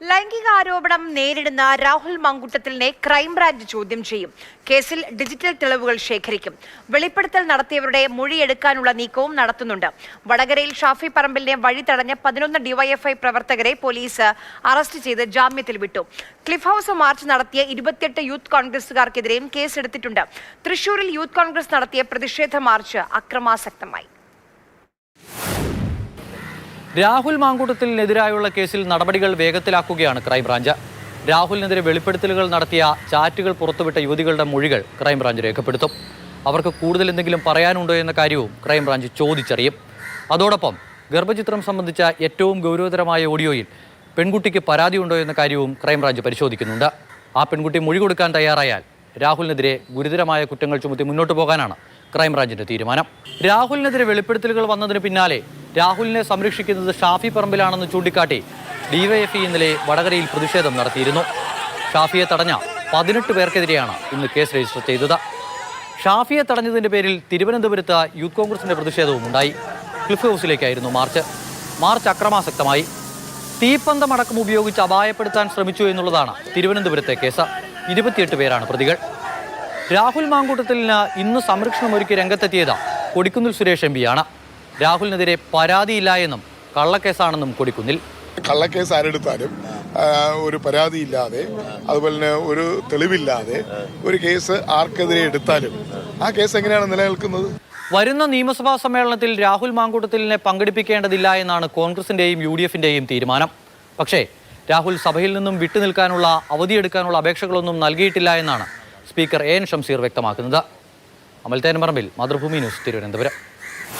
ലൈംഗിക ആരോപണം നേരിടുന്ന രാഹുൽ മങ്കുട്ടത്തിലിനെ ക്രൈംബ്രാഞ്ച് ചോദ്യം ചെയ്യും. കേസിൽ ഡിജിറ്റൽ തെളിവുകൾ ശേഖരിക്കും. വെളിപ്പെടുത്തൽ നടത്തിയവരുടെ മൊഴിയെടുക്കാനുള്ള നീക്കവും നടത്തുന്നുണ്ട്. വടകരയിൽ ഷാഫി പറമ്പിലിനെ വഴി തടഞ്ഞ പതിനൊന്ന് ഡിവൈഎഫ്ഐ പ്രവർത്തകരെ പോലീസ് അറസ്റ്റ് ചെയ്ത് ജാമ്യത്തിൽ വിട്ടു. ക്ലിഫ് ഹൌസ് മാർച്ച് നടത്തിയ ഇരുപത്തിയെട്ട് യൂത്ത് കോൺഗ്രസുകാർക്കെതിരെയും കേസെടുത്തിട്ടുണ്ട്. തൃശൂരിൽ യൂത്ത് കോൺഗ്രസ് നടത്തിയ പ്രതിഷേധ മാർച്ച് അക്രമാസക്തമായി. രാഹുൽ മാങ്കൂട്ടത്തിനെതിരായുള്ള കേസിൽ നടപടികൾ വേഗത്തിലാക്കുകയാണ് ക്രൈംബ്രാഞ്ച്. രാഹുലിനെതിരെ വെളിപ്പെടുത്തലുകൾ നടത്തിയ ചാറ്റുകൾ പുറത്തുവിട്ട യുവതികളുടെ മൊഴികൾ ക്രൈംബ്രാഞ്ച് രേഖപ്പെടുത്തും. അവർക്ക് കൂടുതൽ എന്തെങ്കിലും പറയാനുണ്ടോ എന്ന കാര്യവും ക്രൈംബ്രാഞ്ച് ചോദിച്ചറിയും. അതോടൊപ്പം ഗർഭചിത്രം സംബന്ധിച്ച ഏറ്റവും ഗൗരവതരമായ ഓഡിയോയിൽ പെൺകുട്ടിക്ക് പരാതിയുണ്ടോ എന്ന കാര്യവും ക്രൈംബ്രാഞ്ച് പരിശോധിക്കുന്നുണ്ട്. ആ പെൺകുട്ടി മൊഴി കൊടുക്കാൻ തയ്യാറായാൽ രാഹുലിനെതിരെ ഗുരുതരമായ കുറ്റങ്ങൾ ചുമത്തി മുന്നോട്ട് പോകാനാണ് ക്രൈംബ്രാഞ്ചിന്റെ തീരുമാനം. രാഹുലിനെതിരെ വെളിപ്പെടുത്തലുകൾ വന്നതിന് പിന്നാലെ രാഹുലിനെ സംരക്ഷിക്കുന്നത് ഷാഫി പറമ്പിലാണെന്ന് ചൂണ്ടിക്കാട്ടി ഡിവൈഎഫ്ഇ ഇന്നലെ വടകരയിൽ പ്രതിഷേധം നടത്തിയിരുന്നു. ഷാഫിയെ തടഞ്ഞ പതിനെട്ട് പേർക്കെതിരെയാണ് ഇന്ന് കേസ് രജിസ്റ്റർ ചെയ്തത്. ഷാഫിയെ തടഞ്ഞതിന്റെ പേരിൽ തിരുവനന്തപുരത്ത് യൂത്ത് കോൺഗ്രസിന്റെ പ്രതിഷേധവും ഉണ്ടായി. ക്ലിഫ് ഹൗസിലേക്കായിരുന്നു മാർച്ച്. മാർച്ച് അക്രമാസക്തമായി. തീപ്പന്തമടക്കം ഉപയോഗിച്ച് അപായപ്പെടുത്താൻ ശ്രമിച്ചു എന്നുള്ളതാണ് തിരുവനന്തപുരത്തെ കേസ്. ഇരുപത്തിയെട്ട് പേരാണ് പ്രതികൾ. രാഹുൽ മാങ്കൂട്ടത്തിലിന് ഇന്ന് സംരക്ഷണം ഒരുക്കി രംഗത്തെത്തിയത് കൊടിക്കുന്നിൽ സുരേഷ് എം പിയാണ് രാഹുലിനെതിരെ പരാതിയില്ല എന്നും കള്ളക്കേസാണെന്നും കൊടിക്കുന്നിൽ. കള്ളക്കേസ് ആരെടുത്താലും ഒരു പരാതിയില്ലാതെ അതുപോലെ തന്നെ ഒരു തെളിവില്ലാതെ ഒരു കേസ് ആർക്കെതിരെ എടുത്താലും ആ കേസ് എങ്ങനെയാണ് നിലനിൽക്കുന്നത്? വരുന്ന നിയമസഭാ സമ്മേളനത്തിൽ രാഹുൽ മാങ്കൂട്ടത്തിലിനെ പങ്കെടുപ്പിക്കേണ്ടതില്ല എന്നാണ് കോൺഗ്രസിന്റെയും യു ഡി എഫിന്റെയും തീരുമാനം. പക്ഷേ രാഹുൽ സഭയിൽ നിന്നും വിട്ടുനിൽക്കാനുള്ള അവധിയെടുക്കാനുള്ള അപേക്ഷകളൊന്നും നൽകിയിട്ടില്ല എന്നാണ് സ്പീക്കർ എ എൻ ഷംസീർ വ്യക്തമാക്കുന്നത്. അമൽ പറമ്പിൽ മാതൃഭൂമി ന്യൂസ് തിരുവനന്തപുരം.